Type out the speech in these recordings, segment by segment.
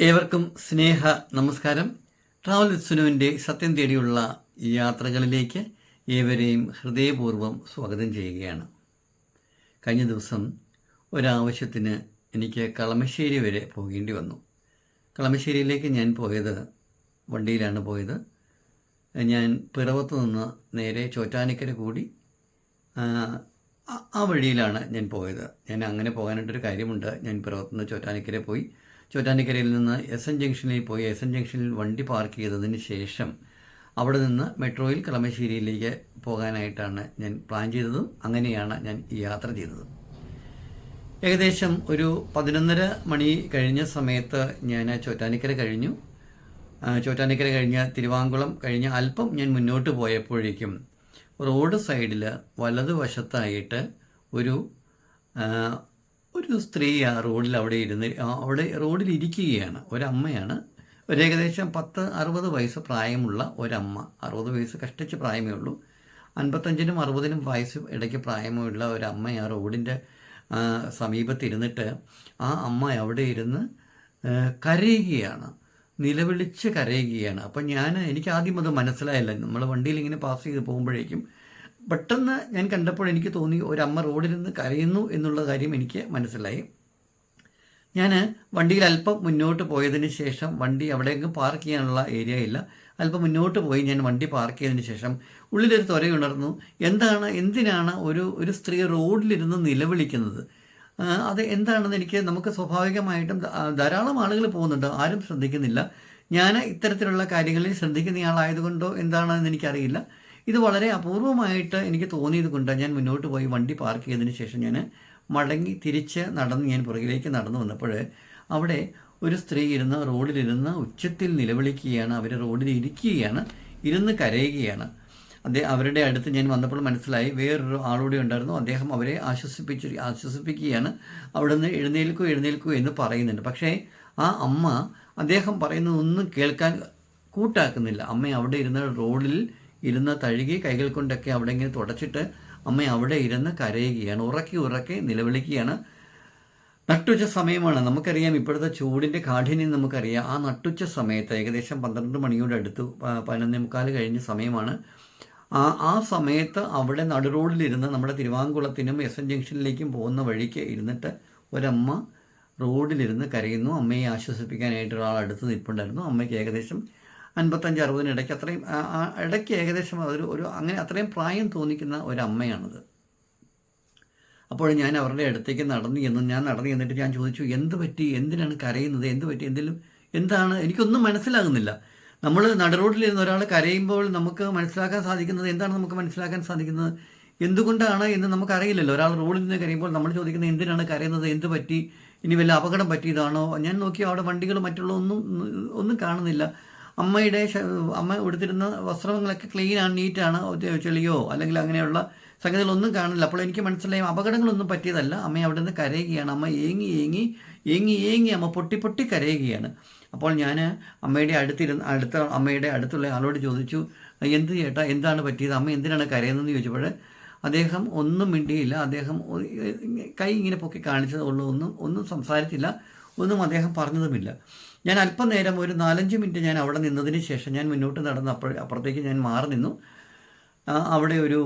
ഏവർക്കും സ്നേഹ നമസ്കാരം. ട്രാവൽ സുനുവിന്റെ സത്യം തേടിയുള്ള യാത്രകളിലേക്ക് ഏവരെയും ഹൃദയപൂർവം സ്വാഗതം ചെയ്യുകയാണ്. കഴിഞ്ഞ ദിവസം ഒരാവശ്യത്തിന് എനിക്ക് കളമശ്ശേരി വരെ പോകേണ്ടി വന്നു. കളമശ്ശേരിയിലേക്ക് ഞാൻ പോയത് വണ്ടിയിലാണ് പോയത്. ഞാൻ പിറവത്ത് നിന്ന് നേരെ ചോറ്റാനിക്കര കൂടി ആ, വഴിയിലാണ് ഞാൻ പോയത്. ഞാൻ അങ്ങനെ പോകാനായിട്ടൊരു കാര്യമുണ്ട്. ഞാൻ പിറവത്ത് നിന്ന് ചോറ്റാനിക്കര പോയി ചോറ്റാനിക്കരയിൽ നിന്ന് എസ് എൻ ജംഗ്ഷനിൽ പോയി എസ് എൻ ജംഗ്ഷനിൽ വണ്ടി പാർക്ക് ചെയ്തതിന് ശേഷം അവിടെ നിന്ന് മെട്രോയിൽ കളമശ്ശേരിയിലേക്ക് പോകാനായിട്ടാണ് ഞാൻ പ്ലാൻ ചെയ്തതും അങ്ങനെയാണ് ഞാൻ ഈ യാത്ര ചെയ്തത്. ഏകദേശം ഒരു പതിനൊന്നര മണി കഴിഞ്ഞ സമയത്ത് ഞാൻ ചോറ്റാനിക്കര കഴിഞ്ഞു. ചോറ്റാനിക്കര കഴിഞ്ഞ തിരുവാങ്കുളം കഴിഞ്ഞ് അല്പം ഞാൻ മുന്നോട്ട് പോയപ്പോഴേക്കും റോഡ് സൈഡിൽ വലതുവശത്തായിട്ട് ഒരു ഒരു സ്ത്രീ ആ റോഡിൽ അവിടെ ഇരുന്ന് അവിടെ റോഡിൽ ഇരിക്കുകയാണ്. ഒരമ്മയാണ്. ഒരു ഏകദേശം പത്ത് അറുപത് വയസ്സ് പ്രായമുള്ള ഒരമ്മ. അറുപത് വയസ്സ് കഷ്ടിച്ച് പ്രായമേ ഉള്ളൂ. അൻപത്തഞ്ചിനും അറുപതിനും വയസ്സ് ഇടയ്ക്ക് പ്രായമുള്ള ഒരമ്മ ആ റോഡിന്റെ സമീപത്തിരുന്നിട്ട് ആ അമ്മ അവിടെ ഇരുന്ന് കരയുകയാണ്. നിലവിളിച്ച് കരയുകയാണ്. അപ്പം ഞാൻ എനിക്ക് ആദ്യം അത് മനസ്സിലായില്ല. നമ്മൾ വണ്ടിയിൽ ഇങ്ങനെ പാസ് ചെയ്ത് പോകുമ്പോഴേക്കും പെട്ടെന്ന് ഞാൻ കണ്ടപ്പോൾ എനിക്ക് തോന്നി ഒരമ്മ റോഡിൽ നിന്ന് കരയുന്നു എന്നുള്ള കാര്യം എനിക്ക് മനസ്സിലായി. ഞാൻ വണ്ടിയിൽ അല്പം മുന്നോട്ട് പോയതിന് ശേഷം വണ്ടി അവിടെയെങ്കിലും പാർക്ക് ചെയ്യാനുള്ള ഏരിയ ഇല്ല. അല്പം മുന്നോട്ട് പോയി ഞാൻ വണ്ടി പാർക്ക് ചെയ്തതിന് ശേഷം ഉള്ളിലൊരു ത്വരയുണർന്നു എന്താണ് എന്തിനാണ് ഒരു ഒരു സ്ത്രീ റോഡിലിരുന്ന് നിലവിളിക്കുന്നത്? അത് എന്താണെന്ന് എനിക്ക് നമുക്ക് സ്വാഭാവികമായിട്ടും ധാരാളം ആളുകൾ പോകുന്നുണ്ട്. ആരും ശ്രദ്ധിക്കുന്നില്ല. ഞാൻ ഇത്തരത്തിലുള്ള കാര്യങ്ങളിൽ ശ്രദ്ധിക്കുന്നയാളായതുകൊണ്ടോ എന്താണെന്ന് എനിക്കറിയില്ല. ഇത് വളരെ അപൂർവമായിട്ട് എനിക്ക് തോന്നിയത് ഞാൻ മുന്നോട്ട് പോയി വണ്ടി പാർക്ക് ചെയ്തതിന് ശേഷം ഞാൻ മടങ്ങി തിരിച്ച് നടന്ന് ഞാൻ പുറകിലേക്ക് നടന്നു വന്നപ്പോൾ അവിടെ ഒരു സ്ത്രീ ഇരുന്ന് റോഡിലിരുന്ന് ഉച്ചത്തിൽ നിലവിളിക്കുകയാണ്. അവർ റോഡിൽ ഇരിക്കുകയാണ്. ഇരുന്ന് കരയുകയാണ്. അദ്ദേഹം അവരുടെ അടുത്ത് ഞാൻ വന്നപ്പോൾ മനസ്സിലായി വേറൊരു ആളൂടെ ഉണ്ടായിരുന്നു. അദ്ദേഹം അവരെ ആശ്വസിപ്പിച്ച് ആശ്വസിപ്പിക്കുകയാണ്. അവിടുന്ന് എഴുന്നേൽക്കൂ എഴുന്നേൽക്കൂ എന്ന് പറയുന്നുണ്ട്. പക്ഷേ ആ അമ്മ അദ്ദേഹം പറയുന്നതൊന്നും കേൾക്കാൻ കൂട്ടാക്കുന്നില്ല. അമ്മ അവിടെ ഇരുന്ന റോഡിൽ ഇരുന്ന് തഴുകി കൈകൾ കൊണ്ടൊക്കെ അവിടെ ഇങ്ങനെ തുടച്ചിട്ട് അമ്മ അവിടെ ഇരുന്ന് കരയുകയാണ്. ഉറക്കി ഉറക്കി നിലവിളിക്കുകയാണ്. നട്ടുച്ച സമയമാണ്. നമുക്കറിയാം ഇപ്പോഴത്തെ ചൂടിന്റെ കാഠിന്യം നമുക്കറിയാം. ആ നട്ടുച്ച സമയത്ത് ഏകദേശം പന്ത്രണ്ട് മണിയോട് അടുത്ത് പതിനൊന്നേ മുക്കാൽ കഴിഞ്ഞ സമയമാണ്. ആ ആ സമയത്ത് അവിടെ നടുറോഡിലിരുന്ന് നമ്മുടെ തിരുവാങ്കുളത്തിനും എസ് എൻ ജംഗ്ഷനിലേക്കും പോകുന്ന വഴിക്ക് ഇരുന്നിട്ട് ഒരമ്മ റോഡിലിരുന്ന് കരയുന്നു. അമ്മയെ ആശ്വസിപ്പിക്കാനായിട്ട് ഒരാൾ അടുത്ത് നിൽപ്പുണ്ടായിരുന്നു. അമ്മയ്ക്ക് ഏകദേശം അൻപത്തഞ്ച് അറുപതിന് ഇടയ്ക്ക് അത്രയും ഇടയ്ക്ക് ഏകദേശം അതൊരു ഒരു അങ്ങനെ അത്രയും പ്രായം തോന്നിക്കുന്ന ഒരമ്മയാണത്. അപ്പോൾ ഞാൻ അവരുടെ അടുത്തേക്ക് നടന്നു ചെന്നു. ഞാൻ നടന്നു എന്നിട്ട് ഞാൻ ചോദിച്ചു എന്ത് പറ്റി? എന്തിനാണ് കരയുന്നത്? എന്ത് പറ്റി? എന്തെങ്കിലും എന്താണ്? എനിക്കൊന്നും മനസ്സിലാകുന്നില്ല. നമ്മൾ നടുറോഡിലിരുന്ന് ഒരാൾ കരയുമ്പോൾ നമുക്ക് മനസ്സിലാക്കാൻ സാധിക്കുന്നത് എന്താണ് നമുക്ക് മനസ്സിലാക്കാൻ സാധിക്കുന്നത്? എന്തുകൊണ്ടാണ് എന്ന് നമുക്കറിയില്ലല്ലോ. ഒരാൾ റോഡിൽ നിന്ന് കരയുമ്പോൾ നമ്മൾ ചോദിക്കുന്നത് എന്തിനാണ് കരയുന്നത്? എന്ത് പറ്റി? ഇനി വല്ല അപകടം പറ്റിയതാണോ? ഞാൻ നോക്കി അവിടെ വണ്ടികൾ മറ്റുള്ള ഒന്നും ഒന്നും കാണുന്നില്ല. അമ്മയുടെ അമ്മ ഉടുത്തിരുന്ന വസ്ത്രങ്ങളൊക്കെ ക്ലീനാണ് നീറ്റാണ് ചെളിയോ അല്ലെങ്കിൽ അങ്ങനെയുള്ള സംഗതികളൊന്നും കാണില്ല അപ്പോൾ എനിക്ക് മനസ്സിലായി അപകടങ്ങളൊന്നും പറ്റിയതല്ല. അമ്മ അവിടെ നിന്ന് കരയുകയാണ്. അമ്മ ഏങ്ങി ഏങ്ങി ഏങ്ങി ഏങ്ങി അമ്മ പൊട്ടി പൊട്ടി കരയുകയാണ്. അപ്പോൾ ഞാൻ അമ്മയുടെ അടുത്തിരുന്ന് അടുത്ത അമ്മയുടെ അടുത്തുള്ള ആളോട് ചോദിച്ചു എന്ത് ചേട്ടാ എന്താണ് പറ്റിയത്? അമ്മ എന്തിനാണ് കരയുന്നതെന്ന് ചോദിച്ചപ്പോൾ അദ്ദേഹം ഒന്നും മിണ്ടിയില്ല. അദ്ദേഹം കൈ ഇങ്ങനെ പൊക്കി കാണിച്ചതേ ഉള്ളൂ. ഒന്നും ഒന്നും സംസാരിച്ചില്ല. ഒന്നും അദ്ദേഹം പറഞ്ഞതുമില്ല. ഞാൻ അല്പനേരം ഒരു നാലഞ്ച് മിനിറ്റ് ഞാൻ അവിടെ നിന്നതിന് ശേഷം ഞാൻ മുന്നോട്ട് നടന്ന് അപ്പോൾ അപ്പുറത്തേക്ക് ഞാൻ മാറി നിന്നു. അവിടെ ഒരു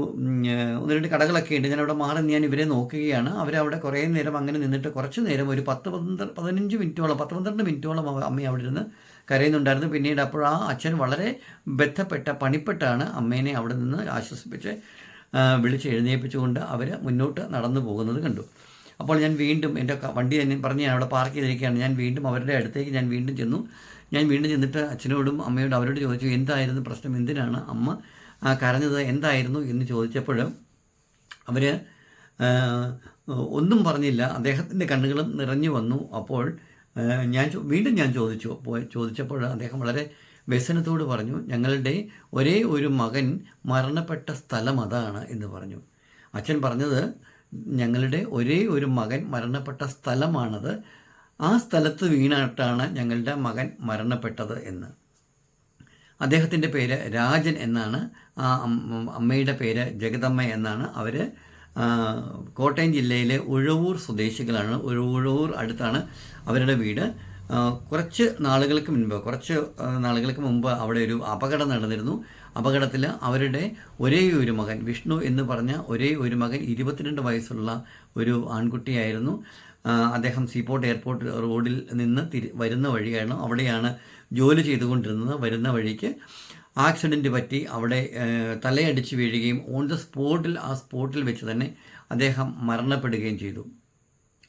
ഒന്ന് രണ്ട് കടകളൊക്കെ ഉണ്ട്. ഞാൻ അവിടെ മാറി ഞാൻ ഇവരെ നോക്കുകയാണ്. അവരവിടെ കുറേ നേരം അങ്ങനെ നിന്നിട്ട് കുറച്ച് നേരം ഒരു പത്ത് പന്ത്രണ്ട് പതിനഞ്ച് മിനിറ്റോളം പത്ത് പന്ത്രണ്ട് മിനിറ്റോളം അമ്മ അവിടെ ഇരുന്ന് കരയുന്നുണ്ടായിരുന്നു. പിന്നീട് അപ്പോൾ ആ അച്ഛൻ വളരെ ബന്ധപ്പെട്ട പണിപ്പെട്ടാണ് അമ്മേനെ അവിടെ നിന്ന് ആശ്വസിപ്പിച്ച് വിളിച്ച് എഴുന്നേൽപ്പിച്ചുകൊണ്ട് അവർ മുന്നോട്ട് നടന്നു പോകുന്നത് കണ്ടു. അപ്പോൾ ഞാൻ വീണ്ടും എന്റെ വണ്ടി തന്നെ പറഞ്ഞ് ഞാൻ അവിടെ പാർക്ക് ചെയ്തിരിക്കുകയാണ്. ഞാൻ വീണ്ടും അവരുടെ അടുത്തേക്ക് ഞാൻ വീണ്ടും ചെന്നു. ഞാൻ വീണ്ടും ചെന്നിട്ട് അച്ഛനോടും അമ്മയോടും അവരോട് ചോദിച്ചു എന്തായിരുന്നു പ്രശ്നം? എന്തിനാണ് അമ്മ കരഞ്ഞത്? എന്തായിരുന്നു? എന്ന് ചോദിച്ചപ്പോൾ അവർ ഒന്നും പറഞ്ഞില്ല. അദ്ദേഹത്തിന്റെ കണ്ണുകളും നിറഞ്ഞു വന്നു. അപ്പോൾ ഞാൻ വീണ്ടും ഞാൻ ചോദിച്ചു. ചോദിച്ചപ്പോൾ അദ്ദേഹം വളരെ വ്യസനത്തോട് പറഞ്ഞു ഞങ്ങളുടെ ഒരേ ഒരു മകൻ മരണപ്പെട്ട സ്ഥലം അതാണ് എന്ന് പറഞ്ഞു. അച്ഛൻ പറഞ്ഞത് ഞങ്ങളുടെ ഒരേ ഒരു മകൻ മരണപ്പെട്ട സ്ഥലമാണത്. ആ സ്ഥലത്ത് വീണായിട്ടാണ് ഞങ്ങളുടെ മകൻ മരണപ്പെട്ടത് എന്ന്. അദ്ദേഹത്തിന്റെ പേര് രാജൻ എന്നാണ്. ആ അമ്മയുടെ പേര് ജഗദമ്മ എന്നാണ്. അവർ കോട്ടയം ജില്ലയിലെ ഉഴവൂർ സ്വദേശികളാണ്. ഉഴ- ഉഴവൂർ അടുത്താണ് അവരുടെ വീട്. കുറച്ച് നാളുകൾക്ക് മുൻപ് കുറച്ച് നാളുകൾക്ക് മുമ്പ് അവിടെ ഒരു അപകടം നടന്നിരുന്നു. അപകടത്തിൽ അവരുടെ ഒരേ ഒരു മകൻ വിഷ്ണു എന്ന് പറഞ്ഞ ഒരേ ഒരു മകൻ ഇരുപത്തിരണ്ട് വയസ്സുള്ള ഒരു ആൺകുട്ടിയായിരുന്നു. അദ്ദേഹം സീപോർട്ട് എയർപോർട്ട് റോഡിൽ നിന്ന് തിരി വരുന്ന വഴിയാണ് അവിടെയാണ് ജോലി ചെയ്തുകൊണ്ടിരുന്നത്. വരുന്ന വഴിക്ക് ആക്സിഡന്റ് പറ്റി അവിടെ തലയടിച്ച് വീഴുകയും ഓൺ ദ സ്പോട്ടിൽ ആ സ്പോട്ടിൽ വെച്ച് തന്നെ അദ്ദേഹം മരണപ്പെടുകയും ചെയ്തു.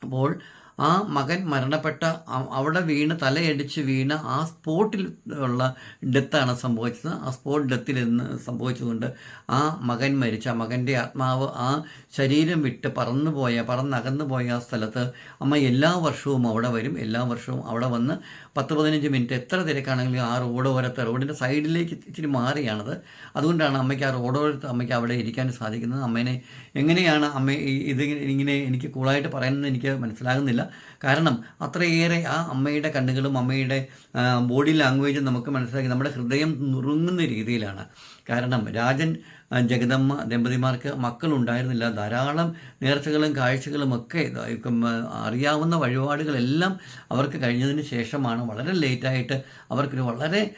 അപ്പോൾ ആ മകൻ മരണപ്പെട്ട അവിടെ വീണ് തലയടിച്ച് വീണ ആ സ്പോട്ടിൽ ഉള്ള ഡെത്താണ് സംഭവിച്ചത്. ആ സ്പോട്ട് ഡെത്തിൽ നിന്ന് സംഭവിച്ചുകൊണ്ട് ആ മകൻ മരിച്ച. മകന്റെ ആത്മാവ് ആ ശരീരം വിട്ട് പറന്നു പോയ പറന്നകന്നു പോയ ആ സ്ഥലത്ത് അമ്മ എല്ലാ വർഷവും അവിടെ വരും. എല്ലാ വർഷവും അവിടെ വന്ന് പത്ത് പതിനഞ്ച് മിനിറ്റ് എത്ര തിരക്കാണെങ്കിലും ആ റോഡ് ഓരത്തെ റോഡിന്റെ സൈഡിലേക്ക് ഇച്ചിരി മാറിയാണത്. അതുകൊണ്ടാണ് അമ്മയ്ക്ക് ആ റോഡോരത്ത് അമ്മയ്ക്ക് അവിടെ ഇരിക്കാൻ സാധിക്കുന്നത്. അമ്മേനെ എങ്ങനെയാണ് അമ്മ ഇത് ഇങ്ങനെ എനിക്ക് കൂളായിട്ട് പറയുന്നത് എനിക്ക് മനസ്സിലാകുന്നില്ല. കാരണം അത്രയേറെ ആ അമ്മയുടെ കണ്ണുകളും അമ്മയുടെ ബോഡി ലാംഗ്വേജും നമുക്ക് മനസ്സിലാക്കി നമ്മുടെ ഹൃദയം നുറുങ്ങുന്ന രീതിയിലാണ്. കാരണം രാജൻ ജഗദമ്മ ദമ്പതിമാർക്ക് മക്കളുണ്ടായിരുന്നില്ല. ധാരാളം നേർച്ചകളും കാഴ്ചകളും ഒക്കെ അറിയാവുന്ന വഴിപാടുകളെല്ലാം അവർക്ക് കഴിഞ്ഞതിന് ശേഷമാണ്. വളരെ ലേറ്റായിട്ട് അവർക്കൊരു വളരെ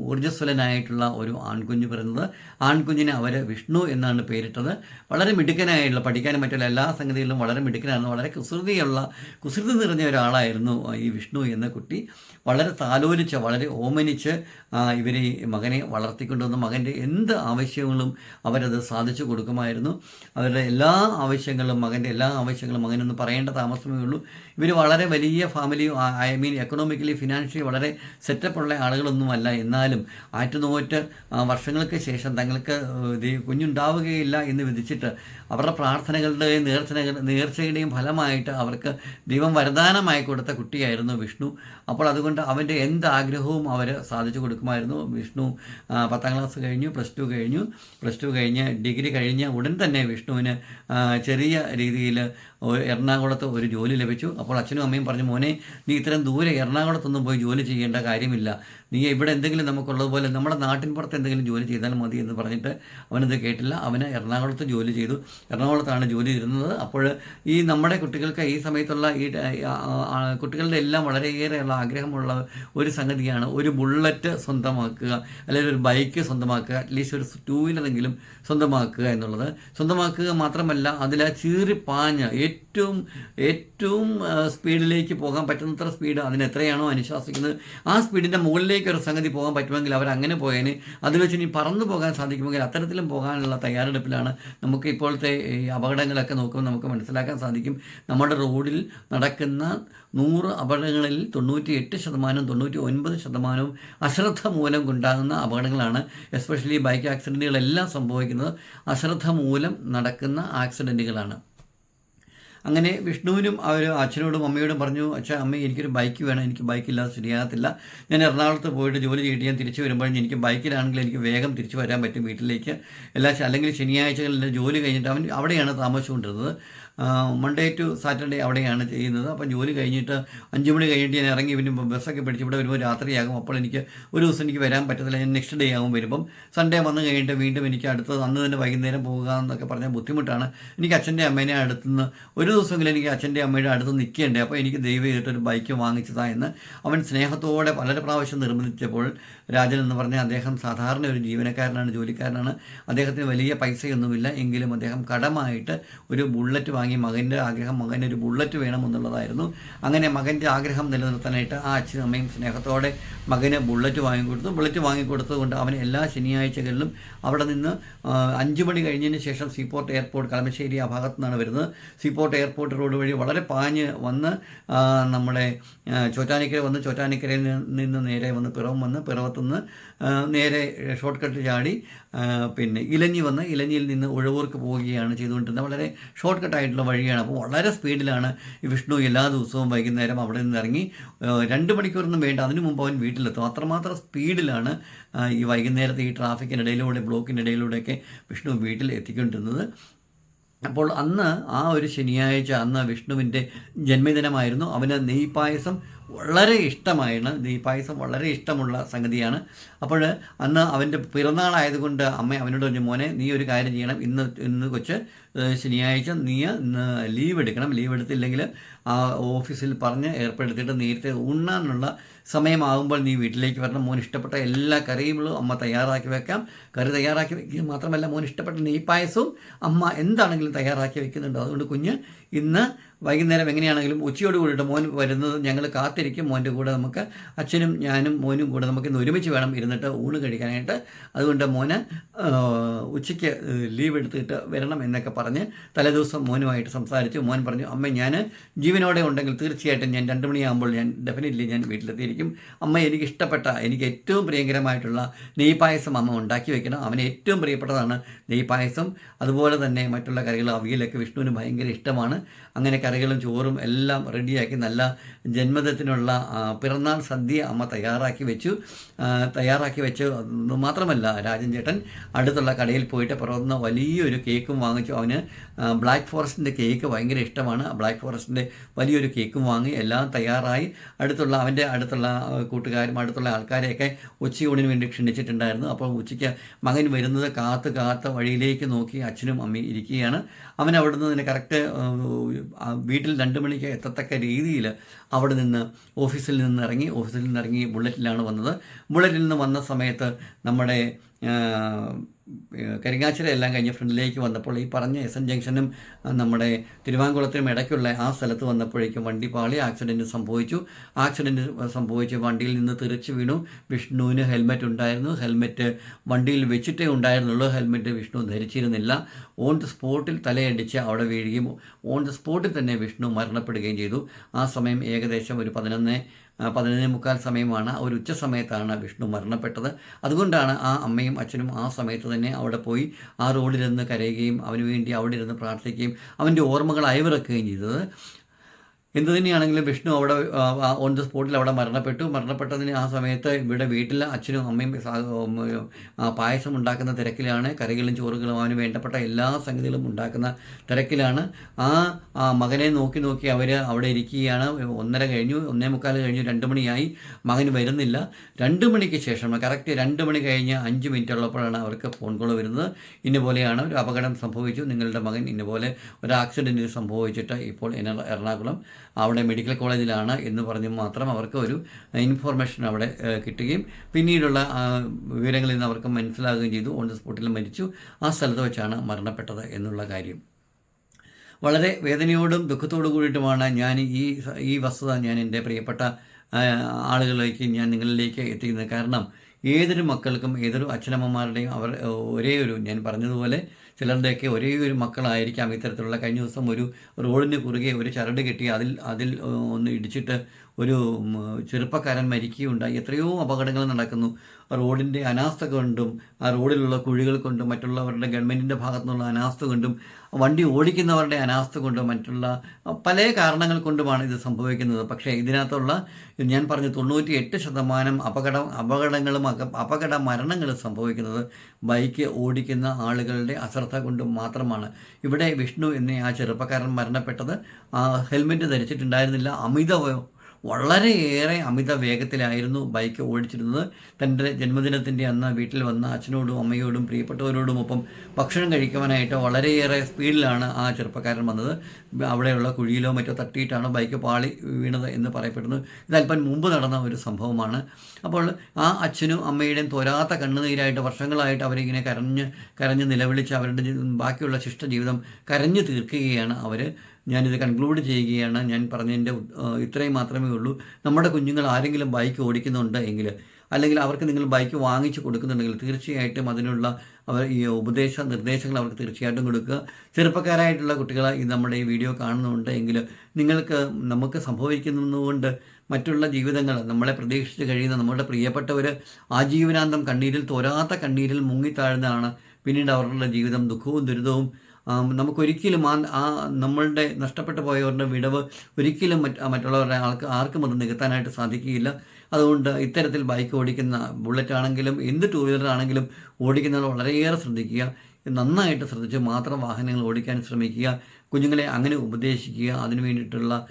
ഊർജസ്വലനായിട്ടുള്ള ഒരു ആൺകുഞ്ഞ് പിറന്നത്. ആൺകുഞ്ഞിനെ അവർ വിഷ്ണു എന്നാണ് പേരിട്ടത്. വളരെ മിടുക്കനായിട്ടുള്ള പഠിക്കാനും മറ്റുള്ള എല്ലാ സംഗതികളിലും വളരെ മിടുക്കനായിരുന്നു. വളരെ കുസൃതിയുള്ള കുസൃതി നിറഞ്ഞ ഒരാളായിരുന്നു ഈ വിഷ്ണു എന്ന കുട്ടി. വളരെ താലോലിച്ച് വളരെ ഓമനിച്ച് ഇവരെ മകനെ വളർത്തിക്കൊണ്ടുവന്ന്. മകന്റെ എന്ത് ആവശ്യങ്ങളും അവരത് സാധിച്ചു കൊടുക്കുമായിരുന്നു. അവരുടെ എല്ലാ ആവശ്യങ്ങളും മകന്റെ എല്ലാ ആവശ്യങ്ങളും മകനൊന്നും പറയേണ്ട താമസമേ ഉള്ളൂ. ഇവർ വളരെ വലിയ family I mean economically financially വളരെ സെറ്റപ്പുള്ള ആളുകളൊന്നുമല്ല. എന്നാലും ആറ്റുനോറ്റ് വർഷങ്ങൾക്ക് ശേഷം തങ്ങൾക്ക് കുഞ്ഞുണ്ടാവുകയില്ല എന്ന് വിധിച്ചിട്ട് അവരുടെ പ്രാർത്ഥനകളുടെയും നേർച്ചനകൾ നേർച്ചയുടെയും ഫലമായിട്ട് അവർക്ക് ദൈവം വരദാനമായി കൊടുത്ത കുട്ടിയായിരുന്നു വിഷ്ണു. അപ്പോൾ അതുകൊണ്ട് അവന്റെ എന്ത് ആഗ്രഹവും അവർ സാധിച്ചു കൊടുക്കുമായിരുന്നു. വിഷ്ണു പത്താം ക്ലാസ് കഴിഞ്ഞു പ്ലസ് ടു കഴിഞ്ഞു. പ്ലസ് ടു കഴിഞ്ഞ് ഡിഗ്രി കഴിഞ്ഞ ഉടൻ തന്നെ വിഷ്ണുവിന് ചെറിയ രീതിയിൽ എറണാകുളത്ത് ഒരു ജോലി ലഭിച്ചു. അപ്പോൾ അച്ഛനും അമ്മയും പറഞ്ഞു മോനെ നീ ഇത്രയും ദൂരെ എറണാകുളത്തൊന്നും പോയി ജോലി ചെയ്യേണ്ട കാര്യമില്ല. നീ ഇവിടെ എന്തെങ്കിലും നമുക്കുള്ളതുപോലെ നമ്മുടെ നാട്ടിൻ പുറത്ത് എന്തെങ്കിലും ജോലി ചെയ്താൽ മതി എന്ന് പറഞ്ഞിട്ട് അവനത് കേട്ടില്ല. അവന് എറണാകുളത്ത് ജോലി ചെയ്തു. എറണാകുളത്താണ് ജോലി ഇരുന്നത്. അപ്പോൾ ഈ നമ്മുടെ കുട്ടികൾക്ക് ഈ സമയത്തുള്ള ഈ കുട്ടികളുടെ എല്ലാം വളരെയേറെയുള്ള ആഗ്രഹമുള്ള ഒരു സംഗതിയാണ് ഒരു ബുള്ളറ്റ് സ്വന്തമാക്കുക അല്ലെങ്കിൽ ഒരു ബൈക്ക് സ്വന്തമാക്കുക അറ്റ്ലീസ്റ്റ് ഒരു ടൂ വീലറെങ്കിലും സ്വന്തമാക്കുക എന്നുള്ളത്. സ്വന്തമാക്കുക മാത്രമല്ല അതിൽ ചീറിപ്പാഞ്ഞ് ഏറ്റവും ഏറ്റവും ഏറ്റവും സ്പീഡിലേക്ക് പോകാൻ പറ്റുന്നത്ര സ്പീഡ് അതിന് എത്രയാണോ അനുശാസിക്കുന്നത്. ആ സ്പീഡിന്റെ മുകളിലേക്ക് ഒരു സംഗതി പോകാൻ പറ്റുമെങ്കിൽ അവർ അങ്ങനെ പോയേനെ. അതിൽ വെച്ച് ഇനി പറന്നു പോകാൻ സാധിക്കുമെങ്കിൽ അത്തരത്തിലും പോകാനുള്ള തയ്യാറെടുപ്പിലാണ് നമുക്ക് ഇപ്പോഴത്തെ ഈ അപകടങ്ങളൊക്കെ നോക്കുമ്പോൾ നമുക്ക് മനസ്സിലാക്കാൻ സാധിക്കും. നമ്മുടെ റോഡിൽ നടക്കുന്ന നൂറ് അപകടങ്ങളിൽ തൊണ്ണൂറ്റി എട്ട് ശതമാനം തൊണ്ണൂറ്റി ഒൻപത് ശതമാനവും അശ്രദ്ധ മൂലം ഉണ്ടാകുന്ന അപകടങ്ങളാണ് എസ്പെഷ്യലി ബൈക്ക് ആക്സിഡന്റുകളെല്ലാം സംഭവിക്കുന്നത്. അശ്രദ്ധ മൂലം നടക്കുന്ന ആക്സിഡന്റുകളാണ് അങ്ങനെ വിഷ്ണുവിനും അവർ അച്ഛനോടും അമ്മയോടും പറഞ്ഞു അച്ഛാ അമ്മ എനിക്കൊരു ബൈക്ക് വേണം. എനിക്ക് ബൈക്കില്ലാതെ ശരിയാകത്തില്ല ഞാൻ എറണാകുളത്ത് പോയിട്ട് ജോലി ചെയ്തിട്ട് ഞാൻ തിരിച്ചു വരുമ്പോഴും എനിക്ക് ബൈക്കിലാണെങ്കിൽ എനിക്ക് വേഗം തിരിച്ചു വരാൻ പറ്റും വീട്ടിലേക്ക്. എല്ലാ അല്ലെങ്കിൽ ശനിയാഴ്ചകളിൽ ജോലി കഴിഞ്ഞിട്ട് അവൻ അവിടെയാണ് താമസിച്ചുകൊണ്ടിരുന്നത്. മൺഡേ ടു സാറ്റർഡേ അവിടെയാണ് ചെയ്യുന്നത്. അപ്പം ജോലി കഴിഞ്ഞിട്ട് അഞ്ച് മണി കഴിഞ്ഞിട്ട് ഞാൻ ഇറങ്ങി പിന്നെ ബസ്സൊക്കെ പിടിച്ച് ഇവിടെ വരുമ്പോൾ രാത്രിയാകും. അപ്പോൾ എനിക്ക് ഒരു ദിവസം എനിക്ക് വരാൻ പറ്റത്തില്ല. ഞാൻ നെക്സ്റ്റ് ഡേ ആകും വരുമ്പം. സൺഡേ വന്ന് കഴിഞ്ഞിട്ട് വീണ്ടും എനിക്ക് അടുത്തത് അന്ന് തന്നെ വൈകുന്നേരം പോകുക എന്നൊക്കെ പറഞ്ഞാൽ ബുദ്ധിമുട്ടാണ്. എനിക്ക് അച്ഛന്റെ അമ്മേനെ അടുത്തുനിന്ന് ഒരു ദിവസമെങ്കിലും എനിക്ക് അച്ഛന്റെ അമ്മയുടെ അടുത്ത് നിൽക്കേണ്ടേ. അപ്പോൾ എനിക്ക് ദൈവം ചെയ്തിട്ടൊരു ബൈക്ക് വാങ്ങിച്ചതാ എന്ന് അവൻ സ്നേഹത്തോടെ വളരെ പ്രാവശ്യം നിർബന്ധിച്ചപ്പോൾ രാജൻ എന്ന് പറഞ്ഞാൽ അദ്ദേഹം സാധാരണ ഒരു ജീവനക്കാരനാണ് ജോലിക്കാരനാണ്. അദ്ദേഹത്തിന് വലിയ പൈസയൊന്നുമില്ല. എങ്കിലും അദ്ദേഹം കടമായിട്ട് ഒരു ബുള്ളറ്റ് മകന്റെ ആഗ്രഹം മകന് ഒരു ബുള്ളറ്റ് വേണമെന്നുള്ളതായിരുന്നു അങ്ങനെ മകന്റെ ആഗ്രഹം നിലനിർത്താനായിട്ട് ആ അച്ഛനും അമ്മയും സ്നേഹത്തോടെ മകന് ബുള്ളറ്റ് വാങ്ങിക്കൊടുത്തു. ബുള്ളറ്റ് വാങ്ങിക്കൊടുത്തതുകൊണ്ട് അവൻ എല്ലാ ശനിയാഴ്ചകളിലും അവിടെ നിന്ന് അഞ്ച് മണി കഴിഞ്ഞതിന് ശേഷം സീപോർട്ട് എയർപോർട്ട് കളമശ്ശേരി ആ ഭാഗത്തു നിന്നാണ് വരുന്നത്. സീപോർട്ട് എയർപോർട്ട് റോഡ് വഴി വളരെ പാഞ്ഞ് വന്ന് നമ്മുടെ ചോറ്റാനിക്കര വന്ന് ചോറ്റാനിക്കരയിൽ നിന്ന് നേരെ വന്ന് പിറവം വന്ന് പിറവത്തുനിന്ന് നേരെ ഷോർട്ട് കട്ട് ചാടി പിന്നെ ഇലഞ്ഞി വന്ന് ഇലഞ്ഞിയിൽ നിന്ന് ഉഴവൂർക്ക് പോവുകയാണ് ചെയ്തുകൊണ്ടിരുന്നത്. വളരെ ഷോർട്ട് കട്ടായിട്ടുള്ള വഴിയാണ്. അപ്പോൾ വളരെ സ്പീഡിലാണ് ഈ വിഷ്ണു എല്ലാ ദിവസവും വൈകുന്നേരം അവിടെ നിന്ന് ഇറങ്ങി രണ്ട് മണിക്കൂറൊന്നും വേണ്ട അതിനു മുമ്പ് അവൻ വീട്ടിലെത്തും. അത്രമാത്രം സ്പീഡിലാണ് ഈ വൈകുന്നേരത്തെ ഈ ട്രാഫിക്കിനിടയിലൂടെ ബ്ലോക്കിനിടയിലൂടെയൊക്കെ വിഷ്ണു വീട്ടിൽ എത്തിക്കൊണ്ടിരുന്നത്. അപ്പോൾ അന്ന് ആ ഒരു ശനിയാഴ്ച അന്ന് വിഷ്ണുവിന്റെ ജന്മദിനമായിരുന്നു. അവന് നെയ്പായസം വളരെ ഇഷ്ടമായിരുന്നു ഈ പായസം വളരെ ഇഷ്ടമുള്ള സംഗതിയാണ്. അപ്പോൾ അന്ന് അവന്റെ പിറന്നാളായതുകൊണ്ട് അമ്മ അവനോട് പറഞ്ഞു മോനെ നീ ഒരു കാര്യം ചെയ്യണം. ഇന്ന് ഇന്ന് കൊച്ച് ശനിയാഴ്ച നീ ഇന്ന് ലീവ് എടുക്കണം. ലീവ് എടുത്തില്ലെങ്കിൽ ആ ഓഫീസിൽ പറഞ്ഞ് ഏർപ്പെടുത്തിയിട്ട് നേരത്തെ ഉണ്ണാനുള്ള സമയമാകുമ്പോൾ നീ വീട്ടിലേക്ക് വരണം. മോൻ ഇഷ്ടപ്പെട്ട എല്ലാ കറികളും അമ്മ തയ്യാറാക്കി വെക്കാം. കറി തയ്യാറാക്കി വെക്കുക മാത്രമല്ല മോൻ ഇഷ്ടപ്പെട്ട നെയ്പായസവും അമ്മ എന്താണെങ്കിലും തയ്യാറാക്കി വെക്കുന്നുണ്ട്. അതുകൊണ്ട് കുഞ്ഞ് ഇന്ന് വൈകുന്നേരം എങ്ങനെയാണെങ്കിലും ഉച്ചയോട് കൂടിയിട്ട് മോൻ വരുന്നത് ഞങ്ങൾ കാത്തിരിക്കും. മോന്റെ കൂടെ നമുക്ക് അച്ഛനും ഞാനും മോനും കൂടെ നമുക്ക് ഇന്ന് ഒരുമിച്ച് വേണം ഇരുന്നിട്ട് ഊണ് കഴിക്കാനായിട്ട്. അതുകൊണ്ട് മോന് ഉച്ചയ്ക്ക് ലീവ് എടുത്തിട്ട് വരണം എന്നൊക്കെ പറഞ്ഞ് തലേദിവസം മോനുമായിട്ട് സംസാരിച്ചു. മോൻ പറഞ്ഞു അമ്മ ഞാൻ ജീവനോടെ ഉണ്ടെങ്കിൽ തീർച്ചയായിട്ടും ഞാൻ രണ്ട് മണിയാകുമ്പോൾ ഞാൻ ഡെഫിനറ്റ്ലി ഞാൻ വീട്ടിലെത്തിയിരിക്കും. അമ്മ എനിക്ക് ഇഷ്ടപ്പെട്ട എനിക്ക് ഏറ്റവും പ്രിയങ്കരമായിട്ടുള്ള നെയ് പായസം അമ്മ ഉണ്ടാക്കി വെക്കണം. അവന് ഏറ്റവും പ്രിയപ്പെട്ടതാണ് നെയ് പായസം അതുപോലെ തന്നെ മറ്റുള്ള കറികൾ അവിയലൊക്കെ വിഷ്ണുവിന് ഭയങ്കര ഇഷ്ടമാണ്. അങ്ങനെ കറികളും ചോറും എല്ലാം റെഡിയാക്കി നല്ല ജന്മദിനത്തിനുള്ള പിറന്നാൾ സദ്യ അമ്മ തയ്യാറാക്കി വെച്ചു. തയ്യാറാക്കി വെച്ചു മാത്രമല്ല രാജൻ ചേട്ടൻ അടുത്തുള്ള കടയിൽ പോയിട്ട് പുറത്തുനിന്ന് വലിയൊരു കേക്കും വാങ്ങിച്ചു. അവന് ബ്ലാക്ക് ഫോറസ്റ്റിന്റെ കേക്ക് ഭയങ്കര ഇഷ്ടമാണ്. ബ്ലാക്ക് ഫോറസ്റ്റിന്റെ വലിയൊരു കേക്കും വാങ്ങി എല്ലാം തയ്യാറായി. അടുത്തുള്ള അവന്റെ അടുത്തുള്ള ആ, കൂട്ടുകാരും അടുത്തുള്ള ആൾക്കാരെയൊക്കെ ഉച്ചയൂണിന് വേണ്ടി ക്ഷണിച്ചിട്ടുണ്ടായിരുന്നു. അപ്പോൾ ഉച്ചയ്ക്ക് മകൻ വരുന്നത് കാത്ത് കാത്ത വഴിയിലേക്ക് നോക്കി അച്ഛനും അമ്മയും ഇരിക്കുകയാണ്. അവൻ അവിടെ നിന്ന് കറക്റ്റ് വീട്ടിൽ രണ്ട് മണിക്ക് എത്തത്തക്ക രീതിയിൽ അവിടെ നിന്ന് ഓഫീസിൽ നിന്ന് ഇറങ്ങി ഓഫീസിൽ നിന്ന് ഇറങ്ങി ബുള്ളറ്റിലാണ് വന്നത്. ബുള്ളറ്റിൽ നിന്ന് വന്ന സമയത്ത് നമ്മുടെ എല്ലാം കഴിഞ്ഞ് ഫ്രണ്ടിലേക്ക് വന്നപ്പോൾ ഈ പറഞ്ഞ എസ് എൻ ജംഗ്ഷനും നമ്മുടെ തിരുവാങ്കുളത്തിനും ഇടയ്ക്കുള്ള ആ സ്ഥലത്ത് വന്നപ്പോഴേക്കും വണ്ടി പാളി ആക്സിഡന്റ് സംഭവിച്ചു. ആക്സിഡന്റ് സംഭവിച്ച് വണ്ടിയിൽ നിന്ന് തിരിച്ചു വീണു. വിഷ്ണുവിന് ഹെൽമെറ്റ് ഉണ്ടായിരുന്നു. ഹെൽമെറ്റ് വണ്ടിയിൽ വെച്ചിട്ടേ ഉണ്ടായിരുന്നുള്ളൂ. ഹെൽമെറ്റ് വിഷ്ണു ധരിച്ചിരുന്നില്ല. ഓൺ ദി സ്പോട്ടിൽ തലയടിച്ച് അവിടെ വീഴുകയും ഓൺ ദി സ്പോട്ടിൽ തന്നെ വിഷ്ണു മരണപ്പെടുകയും ചെയ്തു. ആ സമയം ഏകദേശം ഒരു പതിനൊന്ന് പതിനൊന്നേ മുക്കാൽ സമയമാണ്. ഒരു ഉച്ച സമയത്താണ് വിഷ്ണു മരണപ്പെട്ടത്. അതുകൊണ്ടാണ് ആ അമ്മയും അച്ഛനും ആ സമയത്ത് തന്നെ അവിടെ പോയി ആ റോഡിലിരുന്ന് കരയുകയും അവന് വേണ്ടി അവിടെ ഇരുന്ന് പ്രാർത്ഥിക്കുകയും അവന്റെ ഓർമ്മകൾ അയവിറക്കുകയും ചെയ്തത്. എന്തു തന്നെയാണെങ്കിലും വിഷ്ണു അവിടെ ഓൺ ദ സ്പോട്ടിൽ അവിടെ മരണപ്പെട്ടു. മരണപ്പെട്ടതിന് ആ സമയത്ത് ഇവിടെ വീട്ടിൽ അച്ഛനും അമ്മയും പായസം ഉണ്ടാക്കുന്ന തിരക്കിലാണ്. കറികളും ചോറുകളും അവന് വേണ്ടപ്പെട്ട എല്ലാ സംഗതികളും ഉണ്ടാക്കുന്ന തിരക്കിലാണ്. ആ മകനെ നോക്കി നോക്കി അവർ അവിടെ ഇരിക്കുകയാണ്. ഒന്നര കഴിഞ്ഞു ഒന്നേ മുക്കാൽ കഴിഞ്ഞു രണ്ട് മണിയായി. മകൻ വരുന്നില്ല. രണ്ട് മണിക്ക് ശേഷം കറക്റ്റ് രണ്ട് മണി കഴിഞ്ഞ് അഞ്ച് മിനിറ്റ് ഉള്ളപ്പോഴാണ് അവർക്ക് ഫോൺ കോൾ വരുന്നത്. ഇന്ന പോലെയാണ് ഒരു അപകടം സംഭവിച്ചു. നിങ്ങളുടെ മകൻ ഇന്നുപോലെ ഒരു സംഭവിച്ചിട്ട് ഇപ്പോൾ എറ- എറണാകുളം അവിടെ മെഡിക്കൽ കോളേജിലാണ് എന്ന് പറഞ്ഞ് മാത്രം അവർക്ക് ഒരു ഇൻഫോർമേഷൻ അവിടെ കിട്ടുകയും പിന്നീടുള്ള വിവരങ്ങളിൽ നിന്ന് അവർക്ക് മനസ്സിലാകുകയും ചെയ്തു. ഓൺ ദ സ്പോട്ടിൽ മരിച്ചു. ആ സ്ഥലത്ത് വെച്ചാണ് മരണപ്പെട്ടത് എന്നുള്ള കാര്യം. വളരെ വേദനയോടും ദുഃഖത്തോടു കൂടിയിട്ടുമാണ് ഞാൻ ഈ ഈ വസ്തുത ഞാൻ എന്റെ പ്രിയപ്പെട്ട ആളുകളിലേക്ക് ഞാൻ നിങ്ങളിലേക്ക് എത്തിക്കുന്നത്. കാരണം ഏതൊരു മക്കൾക്കും ഏതൊരു അച്ഛനമ്മമാരുടെയും അവർ ഒരേ ഒരു ഞാൻ പറഞ്ഞതുപോലെ ചിലരുടെയൊക്കെ ഒരേ ഒരു മക്കളായിരിക്കാം ഇത്തരത്തിലുള്ള കഴിഞ്ഞ ദിവസം ഒരു റോഡിന് കുറുകെ ഒരു ചരട് കെട്ടി അതിൽ അതിൽ ഒന്ന് ഇടിച്ചിട്ട് ഒരു ചെറുപ്പക്കാരൻ മരിക്കുകയുണ്ടായി. എത്രയോ അപകടങ്ങൾ നടക്കുന്നു. റോഡിന്റെ അനാസ്ഥ കൊണ്ടും ആ റോഡിലുള്ള കുഴികൾ കൊണ്ടും മറ്റുള്ളവരുടെ ഗവൺമെന്റിന്റെ ഭാഗത്തു നിന്നുള്ള അനാസ്ഥ കൊണ്ടും വണ്ടി ഓടിക്കുന്നവരുടെ അനാസ്ഥ കൊണ്ടും മറ്റുള്ള പല കാരണങ്ങൾ കൊണ്ടുമാണ് ഇത് സംഭവിക്കുന്നത്. പക്ഷേ ഇതിനകത്തുള്ള ഞാൻ പറഞ്ഞ തൊണ്ണൂറ്റി എട്ട് ശതമാനം അപകട അപകടങ്ങളും അപകട മരണങ്ങളും സംഭവിക്കുന്നത് ബൈക്ക് ഓടിക്കുന്ന ആളുകളുടെ അശ്രദ്ധ കൊണ്ടും മാത്രമാണ്. ഇവിടെ വിഷ്ണു എന്ന ആ ചെറുപ്പക്കാരൻ മരണപ്പെട്ടത് ഹെൽമെറ്റ് ധരിച്ചിട്ടുണ്ടായിരുന്നില്ല. അമിത വളരെയേറെ അമിത വേഗത്തിലായിരുന്നു ബൈക്ക് ഓടിച്ചിരുന്നത്. തന്റെ ജന്മദിനത്തിന്റെ അന്ന് വീട്ടിൽ വന്ന അച്ഛനോടും അമ്മയോടും പ്രിയപ്പെട്ടവരോടും ഒപ്പം ഭക്ഷണം കഴിക്കുവാനായിട്ട് വളരെയേറെ സ്പീഡിലാണ് ആ ചെറുപ്പക്കാരൻ വന്നത്. അവിടെയുള്ള കുഴിയിലോ മറ്റോ തട്ടിയിട്ടാണ് ബൈക്ക് പാളി വീണത് എന്ന് പറയപ്പെടുന്നു. ഇത് അല്പം മുമ്പ് നടന്ന ഒരു സംഭവമാണ്. അപ്പോൾ ആ അച്ഛനും അമ്മയുടെയും തോരാത്ത കണ്ണുനീരായിട്ട് വർഷങ്ങളായിട്ട് അവരിങ്ങനെ കരഞ്ഞ് കരഞ്ഞ് നിലവിളിച്ച് അവരുടെ ബാക്കിയുള്ള ശിഷ്ട ജീവിതം കരഞ്ഞു തീർക്കുകയാണ് അവർ ഞാനിത് കൺക്ലൂഡ് ചെയ്യുകയാണ്. ഞാൻ പറഞ്ഞതിന്റെ ഇത്രയും മാത്രമേ ഉള്ളൂ. നമ്മുടെ കുഞ്ഞുങ്ങൾ ആരെങ്കിലും ബൈക്ക് ഓടിക്കുന്നുണ്ട് എങ്കിൽ അല്ലെങ്കിൽ അവർക്ക് നിങ്ങൾ ബൈക്ക് വാങ്ങിച്ച് കൊടുക്കുന്നുണ്ടെങ്കിൽ തീർച്ചയായിട്ടും അതിനുള്ള അവർ ഈ ഉപദേശ നിർദ്ദേശങ്ങൾ അവർക്ക് തീർച്ചയായിട്ടും കൊടുക്കുക. ചെറുപ്പക്കാരായിട്ടുള്ള കുട്ടികൾ ഈ നമ്മുടെ ഈ വീഡിയോ കാണുന്നുണ്ട് എങ്കിൽ നിങ്ങൾക്ക് നമുക്ക് സംഭവിക്കുന്നതുകൊണ്ട് മറ്റുള്ള ജീവിതങ്ങൾ നമ്മളെ പ്രതീക്ഷിച്ച് കഴിയുന്ന നമ്മുടെ പ്രിയപ്പെട്ടവർ ആജീവനാന്തം കണ്ണീരിൽ തോരാത്ത കണ്ണീരിൽ മുങ്ങിത്താഴ്ന്നതാണ് പിന്നീട് അവരുടെ ജീവിതം ദുഃഖവും ദുരിതവും നമുക്കൊരിക്കലും ആ ആ നമ്മളുടെ നഷ്ടപ്പെട്ടു പോയവരുടെ വിടവ് ഒരിക്കലും മറ്റ് മറ്റുള്ളവരുടെ ആൾക്ക് ആർക്കും അത് നികത്താനായിട്ട് സാധിക്കുകയില്ല. അതുകൊണ്ട് ഇത്തരത്തിൽ ബൈക്ക് ഓടിക്കുന്ന ബുള്ളറ്റ് ആണെങ്കിലും എന്ത് ടൂ വീലർ ആണെങ്കിലും ഓടിക്കുന്നവർ വളരെയേറെ ശ്രദ്ധിക്കുക. നന്നായിട്ട് ശ്രദ്ധിച്ച് മാത്രം വാഹനങ്ങൾ ഓടിക്കാൻ ശ്രമിക്കുക. കുഞ്ഞുങ്ങളെ അങ്ങനെ ഉപദേശിക്കുക. അതിനു വേണ്ടിയിട്ടുള്ള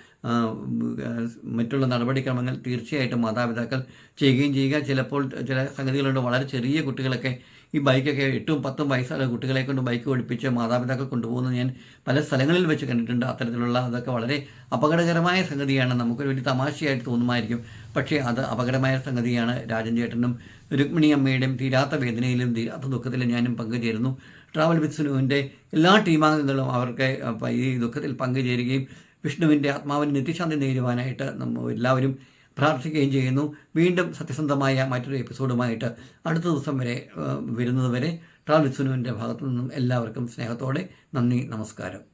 മറ്റുള്ള നടപടിക്രമങ്ങൾ തീർച്ചയായിട്ടും മാതാപിതാക്കൾ ചെയ്യുകയും ചെയ്യുക. ചിലപ്പോൾ ചില സംഗതികളുണ്ട്. വളരെ ചെറിയ കുട്ടികളൊക്കെ ഈ ബൈക്കൊക്കെ എട്ടും പത്തും വയസ്സുള്ള കുട്ടികളെ കൊണ്ട് ബൈക്ക് ഓടിപ്പിച്ച് മാതാപിതാക്കൾ കൊണ്ടുപോകുന്നത് ഞാൻ പല സ്ഥലങ്ങളിൽ വെച്ച് കണ്ടിട്ടുണ്ട്. അത്തരത്തിലുള്ള അതൊക്കെ വളരെ അപകടകരമായ സംഗതിയാണ്. നമുക്കൊരു വലിയ തമാശയായിട്ട് തോന്നുമായിരിക്കും. പക്ഷേ അത് അപകടമായ സംഗതിയാണ്. രാജൻ ചേട്ടനും രുക്മിണി അമ്മയുടെയും തീരാത്ത വേദനയിലും തീരാത്ത ദുഃഖത്തിലും ഞാനും പങ്കുചേരുന്നു. ട്രാവൽ വിത്ത് എല്ലാ ടീമാംഗങ്ങളും അവർക്ക് ഈ ദുഃഖത്തിൽ പങ്കുചേരുകയും വിഷ്ണുവിന്റെ ആത്മാവിന് നിത്യശാന്തി നേരുവാനായിട്ട് നമ്മൾ എല്ലാവരും പ്രാർത്ഥിക്കുകയും ചെയ്യുന്നു. വീണ്ടും സത്യസന്ധമായ മറ്റൊരു എപ്പിസോഡുമായിട്ട് അടുത്ത ദിവസം വരെ വരുന്നതുവരെ വരുന്നത് ട്രാവൽ സുനുവിന്റെ ഭാഗത്തു നിന്നും എല്ലാവർക്കും സ്നേഹത്തോടെ നന്ദി നമസ്കാരം.